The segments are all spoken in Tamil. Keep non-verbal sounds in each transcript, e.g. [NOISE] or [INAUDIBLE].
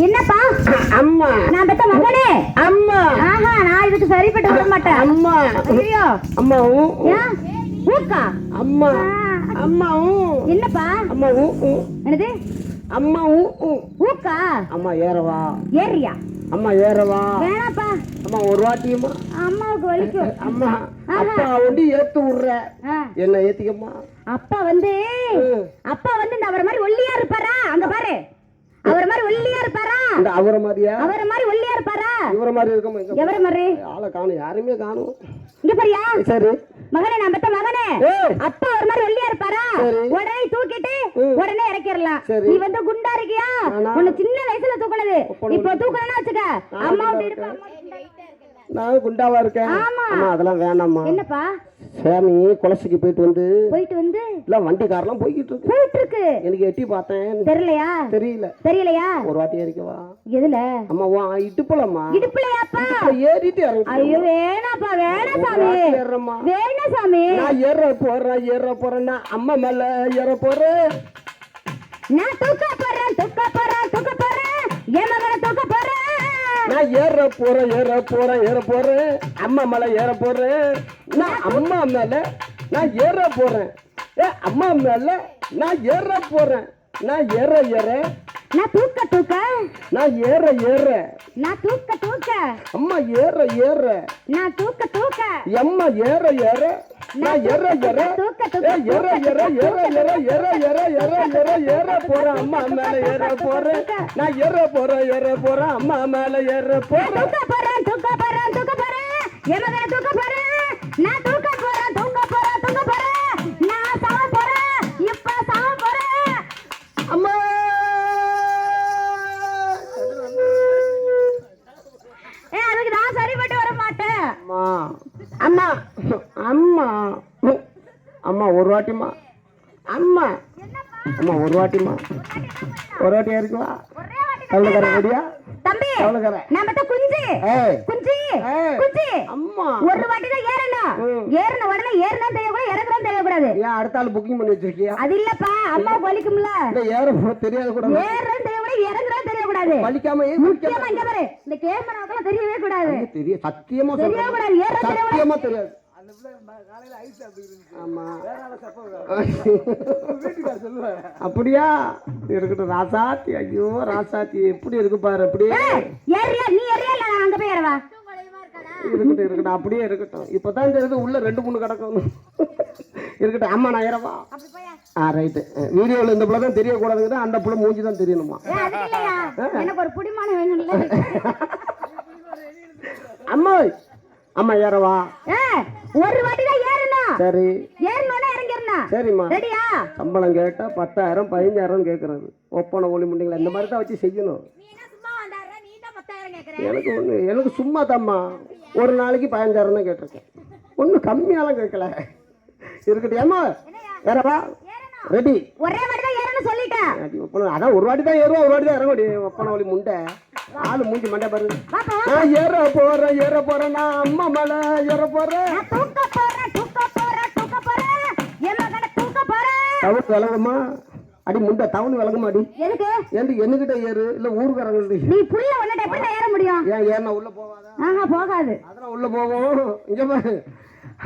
என்னப்பா? அம்மா. நான் பெத்த மகனே. அம்மா. ஆஹா நான் இதுக்கு சரிப்பட்டு விட மாட்டேன். அம்மா. ஐயோ. அம்மா ஊ, ஊ. ஏன் ஊக்கா. அம்மா. ஆ, அம்மா ஊ. என்னப்பா? அம்மா ஊ. என்னது? அம்மா ஊ. ஊக்கா? அம்மா ஏறவா. ஏறியா? அம்மா ஏறவா. வேணாப்பா. அம்மா ஒரு வாட்டியுமா? அம்மாவுக்கு வலிக்கும். அம்மா அப்பா ஒண்டி ஏத்து விடுற. என்ன ஏத்திக்கம்மா. அப்பா வந்து. அப்பா வந்து இந்த அவரை மாதிரி ஒல்லியா இருப்பாரா? அங்க பாரு. அவரை மாதிரி ஒல்லியா இருப்பாரா? இந்த அவரை மாதிரியா? அவரை மாதிரி ஒல்லியா இருப்பாரா? இவரை மாதிரி இருக்கமா எவரை மாதிரி? ஆளை காணும். யாருமே காணும். இங்க பாரியா? சரி. மகனே நான் பெத்த மகனே. அப்பா ஒரு மாதிரி ஒல்லியா இருப்பாரா. உடனே தூக்கிட்டு. உடனே இறக்கிடலாம். நீ வந்து குண்டா இருக்கியா. உன்னை சின்ன வயசுல தூக்குனது. இப்போ தூக்கணும்னா வச்சுக்க. அம்மா விட்டு. நான் குண்டாவா இருக்கேன். ஆமா. அதெல்லாம் வேணாம்மா. என்னப்பா? சாமி குலசிக்கு போயிட்டு வந்து போயிட்டு வந்து இல்ல வண்டிக்காரெல்லாம் போய்கிட்டு இருக்கு. போயிட்டு இருக்கு எனக்கு எட்டி பார்த்தேன். தெரியலையா? தெரியல. தெரியலையா? ஒரு வாட்டி ஏறிக்கவா எதுல? அம்மா வா இடுப்புலம்மா இடுப்புலையாப்பா? ஏறிட்டு இறங்கி ஐயோ வேணாப்பா வேணா சாமி. ஏறம்மா வேணா சாமி. நான் ஏற போறேன் ஏற போறேன்னா அம்மா மேல ஏற போறேன். நான் தூக்க போறேன் தூக்க போறேன் தூக்க போறேன் போறேன் நான் ஏற போறேன் ஏற போறேன் ஏற போறேன். அம்மா மேல ஏற போறேன். நான் அம்மா மேல நான் ஏற போறேன். ஏ அம்மா மேல நான் ஏற போறேன். நான் ஏற ஏற. நான் தூக்க தூக்க. நான் ஏற ஏற. நான் தூக்க தூக்க. அம்மா ஏற ஏற. நான் தூக்க தூக்க. எம்மா ஏற ஏற. நான் ஏ, தூக்க, ஏற ஏற ஏற ஏற ஏற ஏற ஏற ஏற ஏற போறேன். அம்மா மேல ஏற போறேன். நான் ஏற போறேன் ஏற போறேன். அம்மா மேல ஏற போறேன். தூக்க போறேன் தூக்க போறேன் தூக்க போறேன். என் மகனை தூக்க போறேன். நான் தூக்க போறேன் தூக்க போறேன் தூக்க போறேன் நான் சாவ போறேன் இப்ப சாவ போறேன் அம்மா ஏ அதுக்கு நான் சரிப்பட்டு வர மாட்டேன் அம்மா அம்மா அம்மா அம்மா ஒரு வாட்டிமா அம்மா. அம்மா ஒரு வாட்டிமா ஒரு வாட்டி இருக்குவா ஒரே வாட்டி எவ்வளோ கரை ரெடியா தம்பி எவ்வளோ கரை நான் மத்த குஞ்சு. குஞ்சு. குஞ்சு. அம்மா. ஒரு வாட்டி தான் ஏறணும். ம். ஏறின உடனே ஏறினா தெரியக்கூடாது இறங்குறோம் தெரியக்கூடாது. ஏன் அடுத்த ஆள் புக்கிங் பண்ணி வச்சிருக்கியா? அது இல்லப்பா அம்மாவுக்கு வலிக்கும்ல. ஏற தெரியாது கூட. ஏறுறோம் தெரியக்கூடாது இறங்குறோம் தெரியக்கூடாது. வலிக்காம முக்கியமா இங்க பாரு இந்த கேமராக்கெல்லாம் தெரியவே கூடாது. தெரிய சத்தியமா தெரியவே கூடாது ஏற சத்தியமா தெரியாது. ஆமா. [LAUGHS] அப்படியா? இருக்கட்டும் ராசாத்தி ஐயோ ராசாத்தி எப்படி இருக்கு பாரு அப்படியே. நீ ஏறியா இல்ல நான் அங்க போய் ஏறவா? இருக்கட்டும் இருக்கட்டும் அப்படியே இருக்கட்டும். இப்பதான் தெரியுது உள்ள ரெண்டு மூணு கிடக்கும் இருக்கட்டும் அம்மா நான் ஏறவா? ஆ ரைட்டு வீடியோவில் இந்த பிள்ளை தான் தெரியக்கூடாதுங்கிற அந்த பிள்ளை மூஞ்சி தான் தெரியணுமா? எனக்கு ஒரு புடிமானம் வேணும்ல. அம்மா அம்மா ஏறவா? ஏ ஒரு வாட்டி தான் ஏறணும். சரி. ஏறணும்னா இறங்கிடணும். சரிம்மா. ரெடியா? சம்பளம் கேட்டா பத்தாயிரம் பதினஞ்சாயிரம் கேட்கறது ஒப்பனை ஒளி முண்டிங்களா? இந்த மாதிரி தான் வச்சு செய்யணும். எனக்கு ஒன்று எனக்கு சும்மா தாம்மா. ஒரு நாளைக்கு பதினஞ்சாயிரம் தான் கேட்டிருக்கேன். ஒன்றும் கம்மியாலாம் கேட்கல. இருக்கட்டும். ஏம்மா ஏறவா ரெடி. ஒரே வாட்டி தான் ஏறணும் சொல்லிட்டேன். அதான் ஒரு வாட்டி தான் ஏறுவா ஒரு வாட்டி தான் இறங்க முடியும் ஒப்பனை ஒளி முண்டை. ஆளு மூஞ்சி மண்டை பாரு. வாப்பா. நான் ஏற போறேன் ஏற போறேன். நான் அம்மா மேல ஏற போறேன். தவறு விளங்குமா அடி முண்டை தவணு விளங்குமா அடி? எதுக்கு? ஏன்டி என்கிட்ட ஏறு? இல்ல ஊருக்காரங்கள்ட்ட நீ புள்ள ஒன்னுட்ட எப்படி ஏற முடியும்? ஏன் ஏன்னா உள்ள போவாதா ஆஹா போகாது. அதெல்லாம் உள்ள போவோம் இங்க பாரு.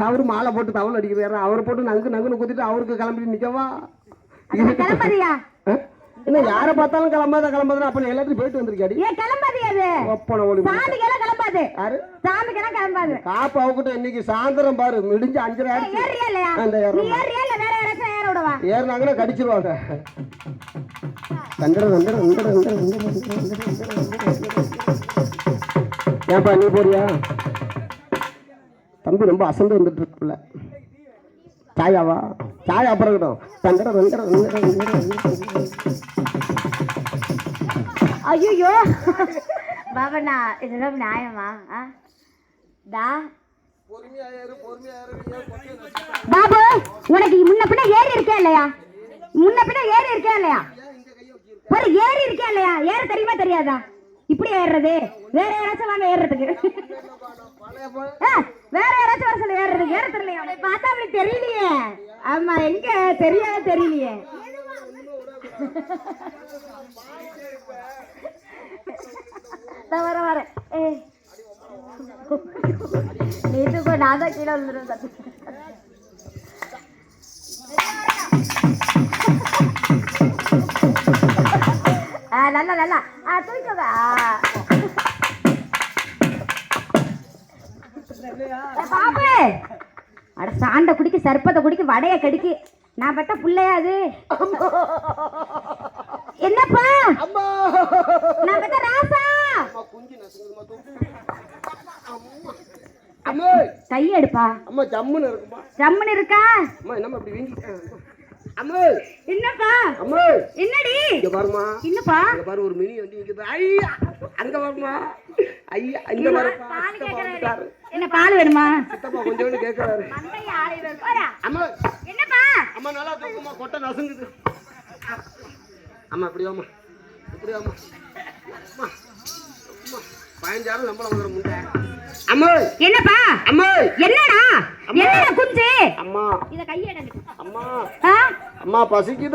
அவரு மாலை போட்டு தவள் அடிக்கிறாரு அவர் போட்டு நங்கு நங்குன்னு குத்திட்டு அவருக்கு கிளம்பிட்டு நிக்கவா? ஆ? என்ன யாரை பார்த்தாலும் கிளம்பாத கிளம்பாதான்? அப்ப எல்லாத்தையும் போயிட்டு வந்திருக்காடி ஏன் கிளம்பாது அது ஒப்பனை ஒளி சாமிக்கெல்லாம் கிளம்பாது. யாரு? சாமிக்கெல்லாம் கிளம்பாது. காப்பு அவகிட்ட இன்னைக்கு சாயந்தரம் பாரு. மிடிஞ்சு அஞ்சரை ஆயிடுச்சு. ஏறியா இல்லையா? அந்த ஏறியா இல்ல வேற ஏற விடவா ஏறினாங்கன்னா கடிச்சிருவாங்க வந்தர வந்தர வந்தர வந்தர வந்தர ஏன்பா நீ போறியா தம்பி ரொம்ப அசந்து வந்துட்டு இருக்குல்ல சாயாவா சாயா அப்புறம் இருக்கட்டும் வந்தர வந்தர ஐயோ பாபண்ணா இதெல்லாம் நியாயமா? தா பாபு உனக்கு முன்ன பின்ன ஏறி இருக்கே இல்லையா? முன்ன பின்ன ஏறி இருக்கே இல்லையா? ஒரு ஏறி இருக்கே இல்லையா? ஏற தெரியுமா தெரியாதா? இப்படி ஏறுறது? வேற யாராச்சும் வாங்க ஏறுறதுக்கு. வேற யாராச்சும் வர சொல்லி ஏறுறதுக்கு. ஏற தெரியலையா? பார்த்தா அப்படி தெரியலையே. ஆமா எங்க? தெரியாத தெரியலையே. வர வர ஏ நீ நான் தான் கீழே விழுந்துருவேன் நல்லா நல்லா ஆ தூக்கோங்க பாப்பு. அட சாண்டை குடிக்க சர்ப்பத்தை குடிக்க வடைய கடிக்கு. நான் பட்ட புள்ளையா அது? என்னப்பா? அம்மா. நான் பட்ட ராசா? அம்மா குஞ்சு நசுங்குதும்மா தூக்கு. அம்மா. கை எடுப்பா அம்மா ஜம்முன்னு இருக்குமா? ஜம்முன்னு இருக்கா? அம்மா என்னம்மா இப்படி வீங்கி அம்மா. என்னப்பா? அம்மா. என்னடி? இங்க பாருமா என்னப்பா? பாரு ஒரு மினி வண்டி நிக்குது. ஐயா அங்க பாருமா ஐயா இங்க. வந்துட்டாரு. என்ன பால் வேணுமா? சித்தப்பா கொஞ்சோண்டு கேக்குறாரு. அம்மா. என்னப்பா? அம்மா நல்லா தூக்குமா கொட்டை நசுங்குது. அம்மா இப்படி வாம்மா. இப்படி வாம்மா. அம்மா பதினஞ்சாயிரம் சம்பளம் முண்டை. அம்மா என்னப்பா? அம்மா என்னடா. என்னடா குஞ்சு? அம்மா. இத கையெடு அம்மா. அம்மா பசிக்குது.